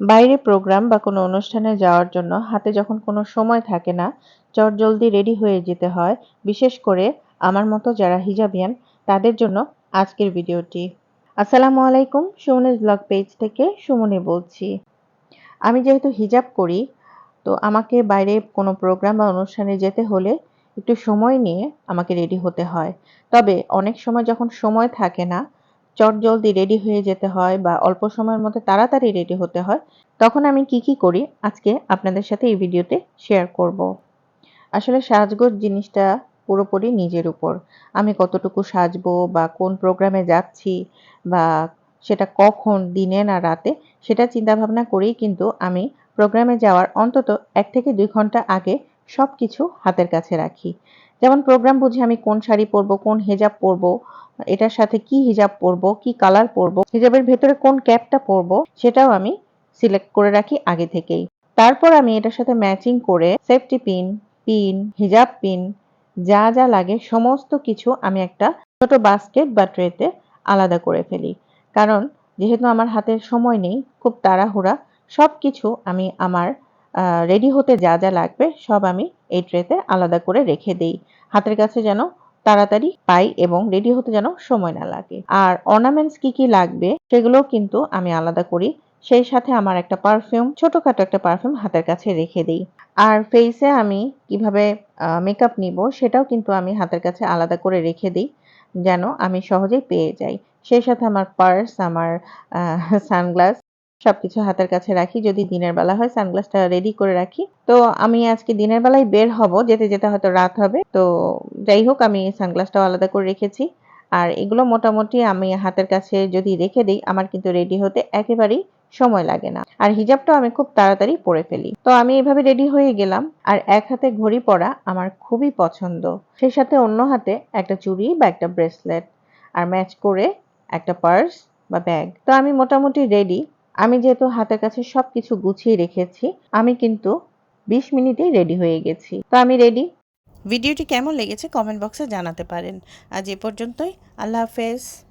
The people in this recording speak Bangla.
বাইরে প্রোগ্রাম বা কোনো অনুষ্ঠানে যাওয়ার জন্য হাতে যখন কোনো সময় থাকে না, চট জলদি রেডি হয়ে যেতে হয়। বিশেষ করে আমার মতো যারা হিজাবিয়ান, তাদের জন্য আজকের ভিডিওটি। আসসালামু আলাইকুম, সুমনের ব্লগ পেজ থেকে সুমনে বলছি। আমি যেহেতু হিজাব করি, তো আমাকে বাইরে কোনো প্রোগ্রাম বা অনুষ্ঠানে যেতে হলে একটু সময় নিয়ে আমাকে রেডি হতে হয়। তবে অনেক সময় যখন সময় থাকে না চটজলদি রেডি হয়ে যেতে হয় বা অল্প সময়ের মধ্যে তাড়াতাড়ি রেডি হতে হয়, তখন আমি কি কি করি আজকে আপনাদের সাথে এই ভিডিওতে শেয়ার করব। আসলে সাজগোজ জিনিসটা পুরোপুরি নিজের উপর। আমি কতটুকু সাজবো বা কোন প্রোগ্রামে যাচ্ছি বা সেটা কখন, দিনে না রাতে, সেটা চিন্তা ভাবনা করেই কিন্তু আমি প্রোগ্রামে যাওয়ার অন্তত এক থেকে দুই ঘণ্টা আগে সব কিছু হাতের কাছে রাখি। যেমন প্রোগ্রাম বুঝে আমি কোন শাড়ি পরবো, কোন হেজাব পরবো, এটার সাথে কি হিজাব পরবো, কি কালার পরবো হিজাবের ভেতরে কোন ক্যাপটা পরবো, সেটাও আমি সিলেক্ট করে রাখি আগে থেকেই। তারপর আমি এটার সাথে ম্যাচিং করে সেফটি পিন পিন হিজাব পিন যা যা লাগে সমস্ত কিছু আমি একটা ছোট বাস্কেট বা ট্রেতে আলাদা করে ফেলি। কারণ যেহেতু আমার হাতের সময় নেই, খুব তাড়াহুড়া সব কিছু আমি আমার রেডি হতে যা যা লাগবে সব আমি এই ট্রেতে আলাদা করে রেখে দেই। হাতের কাছে যেন তাড়াতাড়ি পাই এবং রেডি হতে যেন সময় না লাগে। আর অর্নামেন্টস কি কি লাগবে সেগুলোও কিন্তু আমি আলাদা করি। সেই সাথে আমার একটা পারফিউম ছোটখাটো একটা পারফিউম হাতের কাছে রেখে দিই। আর ফেসে আমি কীভাবে মেকআপ নিব সেটাও কিন্তু আমি হাতের কাছে আলাদা করে রেখে দিই, যেন আমি সহজেই পেয়ে যাই। সেই সাথে আমার পার্স আমার সানগ্লাস সবকিছু হাতের কাছে রাখি, যদি দিনের বেলা হয় সানগ্লাসটা রেডি করে রাখি। তো আমি আজকে দিনের বেলায় বের হব, যেতে যেতে হয়তো রাত হবে। তো যাই হোক, আমি সানগ্লাসটাও আলাদা করে রেখেছি। আর এগুলো মোটামুটি আমি হাতের কাছে যদি রেখে দিই, আমার কিন্তু রেডি হতে একেবারেই সময় লাগে না। আর হিজাবটাও আমি খুব তাড়াতাড়ি পরে ফেলি। তো আমি এভাবে রেডি হয়ে গেলাম। আর এক হাতে ঘড়ি পরা আমার খুবই পছন্দ। সেই সাথে অন্য হাতে একটা চুড়ি বা একটা ব্রেসলেট আর ম্যাচ করে একটা পার্স বা ব্যাগ তো আমি মোটামুটি রেডি আমি যেহেতু হাতের কাছে সব কিছু গুছিয়ে রেখেছি, আমি কিন্তু বিশ মিনিটেই রেডি হয়ে গেছি। তো আমি রেডি। ভিডিওটি কেমন লেগেছে কমেন্ট বক্সে জানাতে পারেন। আজ এ পর্যন্তই। আল্লাহ হাফেজ।